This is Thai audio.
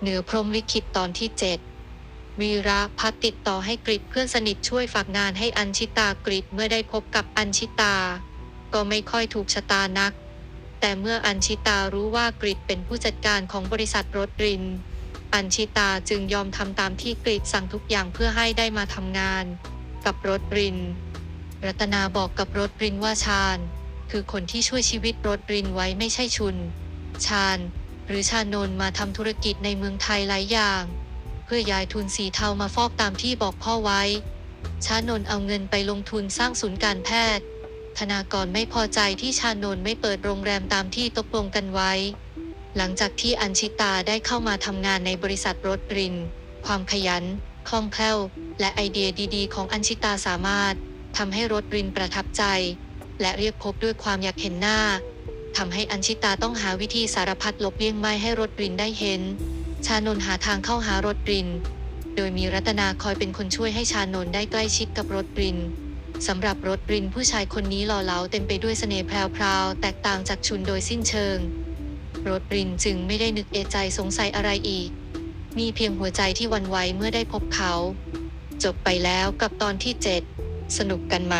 เหนือพรมลิขิตตอนที่ 7 วีระพัดติดต่อให้กริดเพื่อนสนิทช่วยฝากงานให้อัญชิตากริดเมื่อได้พบกับอัญชิตา ก็ไม่ค่อยถูกชะตานัก แต่เมื่ออัญชิตารู้ว่ากริดเป็นผู้จัดการของบริษัทรถริน อัญชิตาจึงยอมทำตามที่กริดสั่งทุกอย่างเพื่อให้ได้มาทำงาน กับรถริน รัตนาบอกกับรถรินว่าชาญ คือคนที่ช่วยชีวิตรถรินไว้ไม่ใช่ชุน ชาญ หรือชานนมาทำธุรกิจในเมืองไทยหลายอย่าง เพื่อย้ายทุนสีเทามาฟอกตามที่บอกพ่อไว้ ชานนเอาเงินไปลงทุนสร้างศูนย์การแพทย์ ธนากรไม่พอใจที่ชานนไม่เปิดโรงแรมตามที่ตกลงกันไว้ หลังจากที่อัญชิตาได้เข้ามาทำงานในบริษัทรถริน ความขยัน คล่องแคล่ว และไอเดียดีๆ ของอัญชิตาสามารถทำให้รถรินประทับใจ และเรียกพบด้วยความอยากเห็นหน้า ทำให้อัญชิตาต้องหาวิธีสารพัดลบเลี่ยงไม่ให้รถรินได้เห็น ชานนหาทางเข้าหารถริน โดยมีรัตนาคอยเป็นคนช่วยให้ชานนได้ใกล้ชิดกับรถรินสำหรับรถรินผู้ชายคนนี้หล่อเหลาเต็มไปด้วยเสน่ห์แพรวๆแตกต่างจากชุนโดยสิ้นเชิง รถรินจึงไม่ได้นึกเอใจสงสัยอะไรอีก มีเพียงหัวใจที่วันไหวเมื่อได้พบเขา จบไปแล้วกับตอนที่ 7 สนุกกันไหม